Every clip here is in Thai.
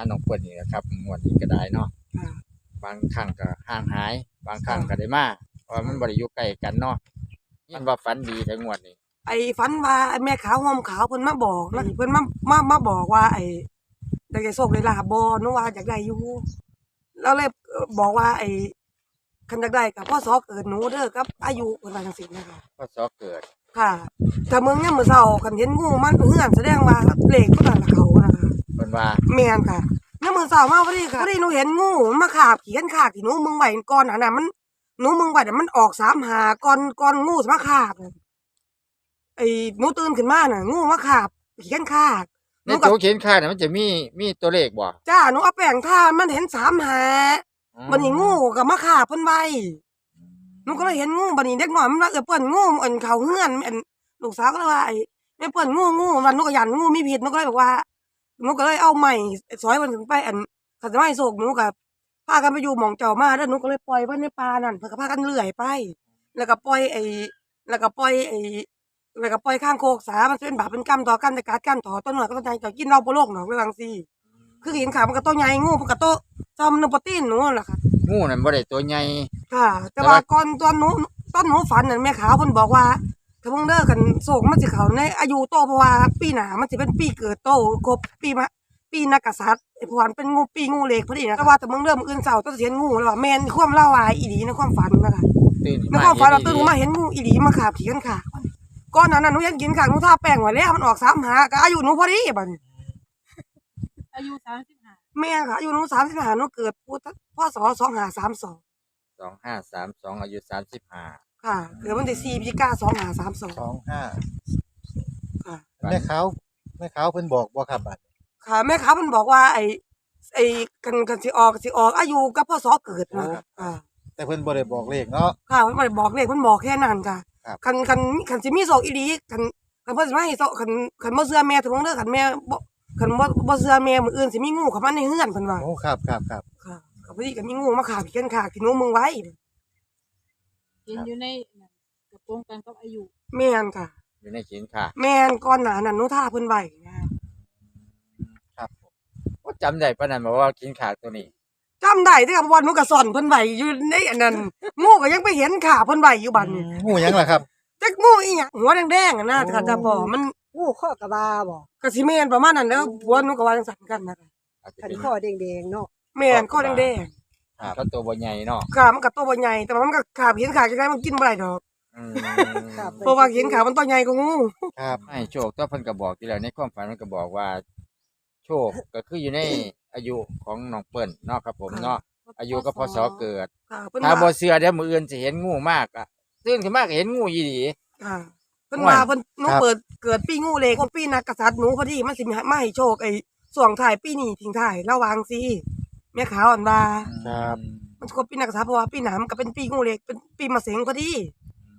าน้องเปิ้นนี่แหละครับงวดนี้ก็ได้เนาะค่ะบางครั้งก็ห่างหาย บางครั้งก็ได้มาเพราะว่ามันบ่ได้อยู่ใกล้กันเนาะมันว่าฝันดีแต่งวดนี้ไอ้ฝันว่าไอ้แม่ขาวห่มขาวเพิ่นมาบอกนะเพิ่นมามามาบอกว่า ไอ้ได้ได้โชคได้ลาบบ่หนูว่าอยากได้อยู่แล้วเลยเอ่อบอกว่า ไอ้คันอยากได้กับพ่อสอเกิดหนูเด้อกับ อายุเพิ่นว่าจังซี่นะคะก็สอเกิด ค่ะถ้ามึงเนี่ยามมื้อเช้าคันเห็นงูมันเฮือนแสดงว่าเลขตัวนั้นละเขานะคะเพิ่นว่าแม่นค่ะยามมื้อเช้ามาพอดีค่ะพอดีหนูเห็นงูมันมาขาบเขียนขาบที่หนูมึงไว้ก่อนหน้านั้นมันหนูมึงไว้น่ะมันออก3หาก่อนก่อนงูสิมาขาบน่ะไอ้หนูตื่นขึ้นมาน่ะ งูมาขาบเขียนขาบหในนูก็ตัวเขียนค่าน่ะมันจะมีมีตัวเลขบ่จ้าหนูเอาแป้งทามันเห็น3หาบัดนี้งูก็มาขาบเพิ่นไว้หนูก็เลยเห็นงูบัดนี้เด็กน้อยมันว่าเออเปิ้นงูอันเขาเฮือนอันลูกสาวก็เลยว่าไอ้แม่เปิ้นงูงูมันหนูก็ยันงูมีพิษหนูก็เลยบอกว่า หนูก็เลยเอาใหม่ซอยมันถึงไปอันขันไม้โศกหนูกับพากันไปอยู่หมองเจ้ามาแล้วหนูก็เลยปล่อยไว้ในป่านั่นเพื่อก็พากันเลื่อยไป แล้วก็ปล่อยไอ้แล้วก็ปล่อยไอ้แล้วก็ปล่อยข้างโคกสา มันเป็นบาปเป็นกรรมต่อกันแต่การกันต่อต้นหน่อยก็ต้นใจต่อกินเราบ่โลกหนอกเรื่องซี่คือเห็นข่าวมันก็โตใหญ่งูมันก็โตจอมนโปรตีนหนูนั่นแหละค่ะงูนั่นบ่ได้ตัวใหญ่ค่ะ แต่แต่ว่าว่าก่อนตอนหนูตอนหนูฝันนั่นแม่ขาวเพิ่นบอกว่า ถ้าเพิ่งเลิกกันโศกมันสิเขาในอายุโตเพราะว่าปีหน้ามันสิเป็นปีเกิดโตครบปีมะปีนักกษัตริย์ไอ้พวนเป็นงูปีงูเล็กพอดีนะแต่ว่าแต่เมื่อเริ่มอื่นเสาร์ต้องเห็นงูแล้วว่าแม่นความเล่าวายอีหลีในความฝันนะคะตื่นในความฝันเราตื่นมาเห็นงูอีหลีมาขาบขี่กันขาก่อนหนานั้นหนูยังกินขาหนูทาแป้งไว้แล้วมันออกสามหาก็อายุหนูพอดีบัดนี้อายุสามสิบห้าแม่ค่ะอายุหนูสามสิบห้าหนูเกิดพุทธพศสองห้าสามสอง2532อายุ35 ค่ะเกิดวันที่สี่พฤศจิกาสองห้าสามสองสองห้าค่ะ แม่ขาวแม่ขาวเพิ่นบอกบ่ครับบัดค่ะ แม่ค้ามันบอกว่าไอ้ไอ้กันกันสิออกสิออก อายุกับพ่อสอเกิดนะครับค่ะแต่เพิ่นบ่ได้บอกเลขเนาะ ค่ะมันบ่ได้บอกเลขมันบอกแค่นั้นค่ะครับ คันคันคันสิมีโศกอีหลีคันคันเพิ่นสิมาให้โศกคันคันบ่เชื่อแม่ถึงเด้อคันแม่บ่คันบ่บ่เชื่อแม่มื้ออื่นสิมีงูเข้ามาในเฮือนเพิ่นว่าโอ้ครับครับครับค่ะก็พอดีก็มีงูมาขาบเขียนขาที่หนูมึงไว้เห็นอยู่ในนั่นกระโปรงกันกับอายุแม่นค่ะ อยู่ในเขียนค่าแม่นก่อนหน้านั้นหนูท่าเพิ่นไว้นะครับผมว่าจำได้ปานนั้นบ่ว่าเขียนค่าตัวนี้ จำได้แต่กับวันหนูก็ซ่อนเพิ่นไว้อยู่ในอันนั้นงูก็ยังไปเห็นขาเพิ่นไว้อยู่บัดนี้งูหยังล่ะครับ จักงูอีหยังหัวแดงๆอะนะโอ้ค่ะแต่บ่มันงูข้อกระบาบ่ก็สิแม่นประมาณนั้นแล้วผัวหนูก็ว่าจังซั่นกันนะคะอาจจะขันเป็นข้อแดงๆเนาะแม่นข้อแดงเพราะตัวบ่ใหญ่เนาะๆขามันก็ตัวบ่ใหญ่แต่ว่ามันก็ขาเห็นขาจังไดมันกินบ่ได้ดอกอืมครับ เพราะว่าเห็นขามันตัวใหญ่กว่างู ครับ ให้โชคตัวเพิ่นก็บอกอยู่แล้วในความฝันมันก็บอกว่า โชคก็คืออยู่ในอายุของน้องเปิ้นเนาะครับผมเนาะอายุก็พศเกิด ค่ะเพิ่นถ้าบ่ว่าเชื่อเดี๋ยวมื้ออื่นสิเห็นงูมากอะตื่นขึ้นมาก็เห็นงูอีหลี ค่ะเพิ่นว่าเพิ่นหนูเปิดเกิดปีงูเล็กปีนักกษัตริย์หนูพอดีมันสิมาให้โชคไอ้ส่วงท้ายปีนี้ทิ้งท้ายระวังสิ แม่ขาวอันว่าครับ มันครบปีนักกษัตริย์เพราะว่าปีหน้ามันก็เป็นปีงูเล็กเป็นปีมะเสงพอดี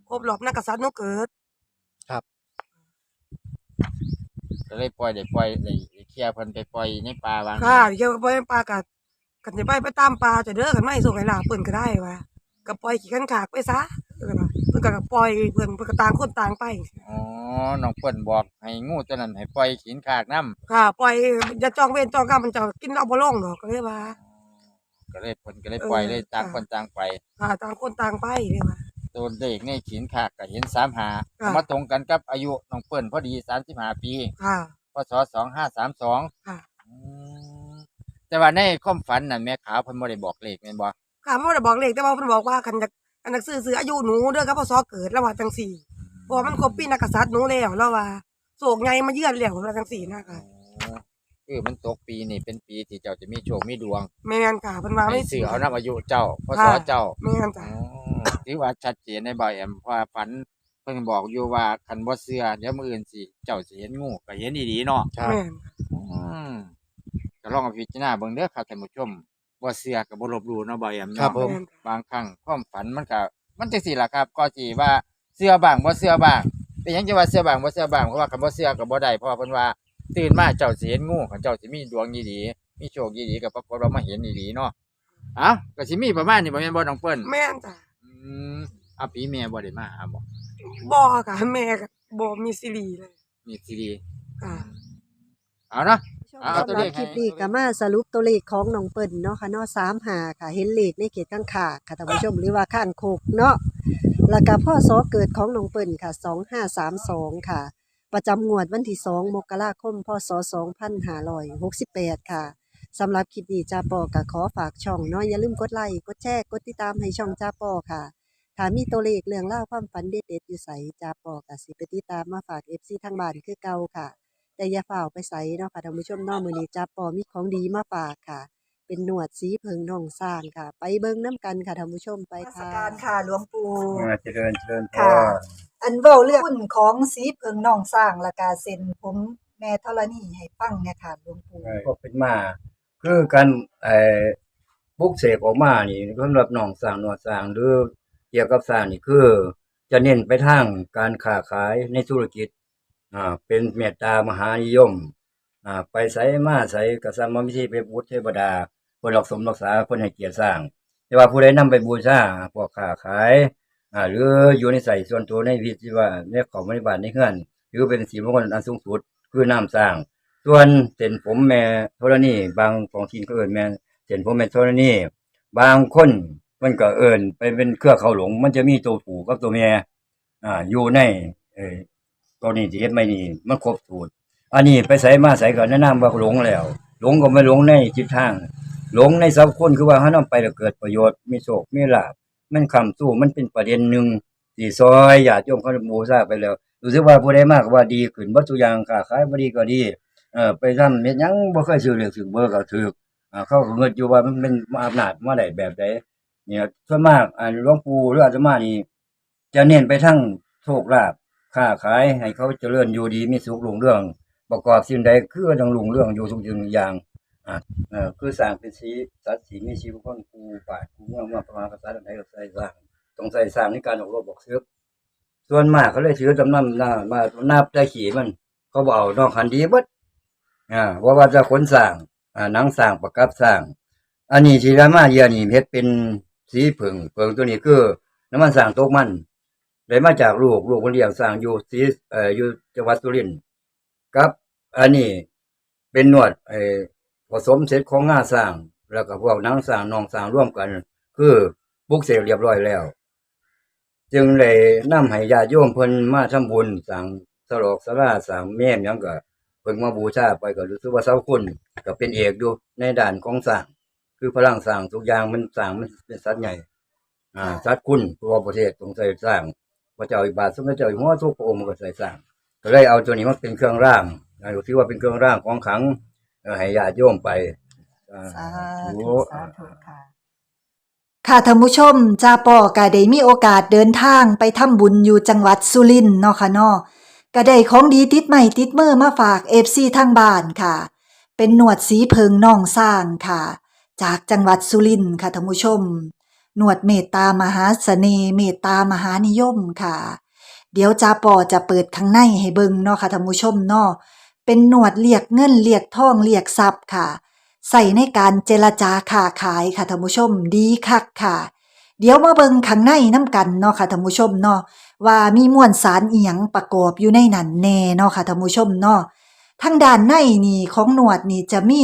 ครบรอบนักกษัตริย์หนูเกิด ก็เลยปล่อยได้ปล่อยได้เคลียร์เพิ่นไปปล่อยในป่าบางค่ะเดี๋ยวก็ปล่อยปลากัดกันสิไปไปตามปลาจะเด้อกันไม่ส่งให้ลาเพิ่นก็ได้ว่าก็ปล่อยขี้ขันขากไปซะ เออว่าเพิ่นก็ปล่อยเพิ่นเพิ่นก็ต่างคนต่างไปอ๋อน้องเปิ้นบอกให้งูตัวนั้นให้ปล่อยขีนขากน้ำค่ะปล่อยอย่าจองเวรจองกรรมมันจะกินเอาบ่ลงดอกก็เลยว่า ก็เลยเพิ่นก็เลยปล่อยเออเลยต่างค่ะคนต่างไปค่ะต่างคนต่างไปเลยว่าตัวเลขในขีนขากก็เห็นสามหาค่ะมาตรงกันกับอายุน้องเปิ้นพอดีสามสิบห้าปีค่ะพศสองห้าสามสองค่ะแต่ว่าในความฝันน่ะแม่ขาวเพิ่นบ่ได้บอกเลขแม่นบ่ค่ะบ่ได้บอกเลขแต่ว่าเพิ่นบอกว่าคันอยาก อันนักซื้อซื้ออายุหนูเด้อกับพศเกิดแล้วว่าจังซี่เพราะว่ามันครบปีนักกษัตริย์หนูแล้วแล้วว่าโศกใหญ่มาเยือนแล้วว่าจังซี่นะคะอ๋อคือมันตกปีนี่เป็นปีที่เจ้าจะมีโชคมีดวงแม่นค่ะเพิ่นว่าให้ไม่ซื้อเอานํอายุเจ้าพศค่ะเจ้าแม่นจ้ะอ๋อถือว่าชัดเจนในบ่อยแอมเพราะว่าฝันเพิ่นบอกอยู่ว่าคันบ่เชื่อเดี๋ยวมื้ออื่นสิเจ้าสิเห็นงูก็เห็นดีๆเนาะครับแม่น อืมก็ลองเอาพิจารณาเบิ่งเด้อครับท่านผู้ชม บ่เชื่อก็บ่ลบหลู่เนาะบ่อยแอมครัเนาะบผมแม่นบางครั้งความฝันมันก็มันจังซี่ล่ะครับ ก็สิว่าเชื่อบ้างบ่เชื่อบ้างเป็นหยังจะว่าเชื่อบ้างบ่เชื่อบ้างเพราะว่าคันบ่เชื่อก็บ่ได้เพราะว่าเพิ่นว่าตื่นมาเจ้าสิเห็นงูคันเจ้าสิมีดวงดีๆมีโชคดีๆก็ปรากฏว่ามาเห็นดีๆเนาะเอ้าก็สิมีประมาณนี้บ่แม่นบ่น้องเปิ้นแม่นจ้ะอืมอะพี่แม่บ่ได้มาหาบ่บ่ค่ะแม่ก็บ่มีซีรีส์เลยมีซีดี ค่ะ เอาเนาะ อ่าเอาตัวเลขสำหรับคลิปให้นี้ก็มาสรุปตัวเลขของน้องเปิ้ลเนาะค่ะเนาะ3หาค่ะ เห็นเลขในเขตข้างขาค่ะท่านผู้ชมหรือว่าข้างโคกเนาะแล้วก็พ่อสอเกิดของน้องเปิ้ลค่ะ2532ค่ะ ประจำงวดวันที่2มกราคมพศ2568ค่ะสำหรับคลิปนี้จาปอก็ขอฝากช่องเนาะอย่าลืมกดไลค์กดแชร์กดติดตามให้ช่องจาปอค่ะ ถ้ามีตัวเลขเรื่องเล่าวความฝันเด็ดๆอยู่ใสจาปอก็สิไปติดตามมาฝาก FC ทางบ้านคือเก่าค่ะ แต่อย่าฝ่าเอาไปใส่เนาะค่ะท่านผู้ชมเนาะมื้อนี้จาปอมีของดีมาฝากค่ะ เป็นหนวดสีเพิงน่องสร้างค่ะ ไปเบิ่งน้ำกันค่ะท่านผู้ชมไปค่ะ การค่ะหลวงปู่อ่าเจริญเจริญพค่ะรอันเว้าเรื่องหุ้นของสีเพิงน้องสร้างและกาเซ็นผมแม่ธรณีให้ฟังเนี่ยค่ะหลวงปู่ ก็เป็นมา คือการไอ้ปลุกเสกออกมานี่สำหรับน้องสร้างหนวดสร้างหรือเกี่ยวกับสร้างนี่คือ จะเน้นไปทางการค้าขายในธุรกิจ อ่าเป็นเมตตามหานิยมอ่าไปใส่มาใส่กษัตริย์มิธีไปบูชเทวดาคนรักสมรักษาคนให้เกียรติสร้าง แต่ว่าผู้ใดนำไปบูชาพวกค้าขายอ่าหรืออยู่ในใส่ส่วนตัวในวิธีว่าในของบริบาลในเฮือนหรือเป็นสีมงคลอันสูงสุดคือน้ำสร้าง ส่วนเส้นผมแม่ธรณีบางของทีนก็เอินแม่เส้นผมแม่ธรณีบางคนมันก็เอินไปเป็นเครือเขาหลง มันจะมีตัวผูกับตัวแม่อ่าอยู่ในเอ ตัวนี้ที่เฮ็ดไม่นี่มันครบสูตร อันนี้ไปใส่มาใส่ก็แนะนำว่าหลงแล้ว หลงก็ไม่หลงในจิตทาง หลงในสัพคนคือว่าถ้านำไปแล้วเกิดประโยชน์มีโชคมีลาภมันคำสู้มันเป็นประเด็นหนึ่งที่ซอยญาติโยมเขาบูชาไปแล้วรู้สึกว่าผู้ใดมากก็ว่าดีขึ้นวัตถุกอย่างค้าขายบ่ดีก็ดีเออไปทำเม็ดหยังบ่เคยซื้อเลขซื้อเบอร์ก็ถูกอ่าเขาก็เงินอยู่ว่ามันเป็นอำนาจมาได้แบบใดเนี่ยส่วนมากอ่าหลวงปู่หรืออาตมานี่จะเน้นไปทั้งโชคลาภ ค้าขายให้เขาเจริญอยู่ดีมีสุขรุ่งเรื่อง ประกอบสิ่งใดคือต้องรุ่งเรื่องอยู่ทุกสิ่งทุกอย่างอ่าเออคือสร้างเป็นสีสัตว์สีมีชีวิตคนกูป่ากูเมือมาประมาณภาษาใดก็ใส่สร้างต้องใส่สร้างในการออกรบบอกซื้อส่วนมากเขาเลยถือจำนำหน้ามานับได้ขี่มัน เขาบอกนอกคันดีเบิดอ่าว่าว่าจะขนสร้างอ่าหนังสร้างประกับสร้าง อันนี้ที่รามาเยียนี่เพชรเป็นสีผึ่งผึ่งตัวนี้คือน้ำมันสร้างตกมัน ได้มาจากลูกลูกคนเลี้ยงสร้างอยู่สีเอ่ออยู่จังหวัดสุรินทร์ครับ อันนี้เป็นหนวดเอ่อผสมเสร็จของงาสร้าง แล้วก็พวกนังสร้างนองสร้างร่วมกัน คือปลุกเสกเรียบร้อยแล้ว จึงเลยนำให้ญาติโยมเพิ่นมาทำบุญสร้างสลอกสลาสร้างแม่นหยังก็เพิ่งมาบูชาไปก็รู้สึกว่าเสาคุณก็เป็นเอกอยู่ในด้านของสร้าง คือพลังสร้างทุกอย่างมันสร้างมันเป็นสัตว์ใหญ่ อ่าสัตว์คุณตัวประเทศต้องใส่สร้าง ระเจ้าอิบาทสมเด็จเจ้าอยู่หัวทุกพระองค์มันก็ใส่สร้าง ก็เลยเอาตัวนี้มาเป็นเครื่องร่างอ่าถือว่าเป็นเครื่องร่างของขลังเอ่อให้ญาติโยมไปอ่าสาโอ้ธุสาธุค่ะค่ะท่านผู้ชมจาปอก็ได้มีโอกาสเดินทางไปทำบุญอยู่จังหวัดสุรินทร์เนาะค่ะเนาะก็ได้ของดีติดใหม่ติดมือมาฝาก FC ทางบ้านค่ะ เป็นหนวดสีเพิงน่องสร้างค่ะ จากจังหวัดสุรินทร์ค่ะท่านผู้ชม หนวดเมตตามหาเสน่ห์เมตตามหานิยมค่ะ เดี๋ยวจาปอจะเปิดข้างในให้เบิงเนาะค่ะท่านผู้ชมเนาะเป็นหนวดเรียกเงินเรียกทองเรียกทรัพย์ค่ะ ใส่ในการเจรจาค้าขายค่ะท่านผู้ชมดีคักค่ะ เดี๋ยวมาเบิงข้างในน้ำกันเนาะค่ะท่านผู้ชมเนาะว่ามีมวลสารเอียงประกอบอยู่ในนั้นแน่เนาะค่ะท่านผู้ชมเนาะทางด้านในนี่ของหนวดนี่จะมี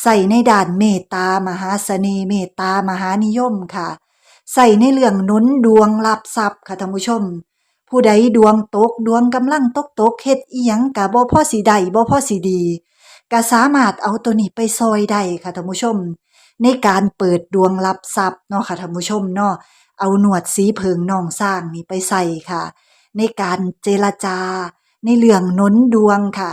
ใส่ในด่านเมตตามหาเสน่ห์เมตตามหานิยมค่ะ ใส่ในเรื่องนุนดวงรับทรัพย์ค่ะท่านผู้ชม ผู้ใดดวงตกดวงกำลังตกตกเฮ็ดอีหยังกะบ่พอสิได้บ่พอสิดีก็สามารถเอาตัวนี้ไปซอยได้ค่ะท่านผู้ชม ในการเปิดดวงรับทรัพย์เนาะค่ะท่านผู้ชมเนาะเอาหนวดสีเพิงนองสร้างนี่ไปใส่ค่ะ ในการเจรจา ในเรื่องนุนดวงค่ะ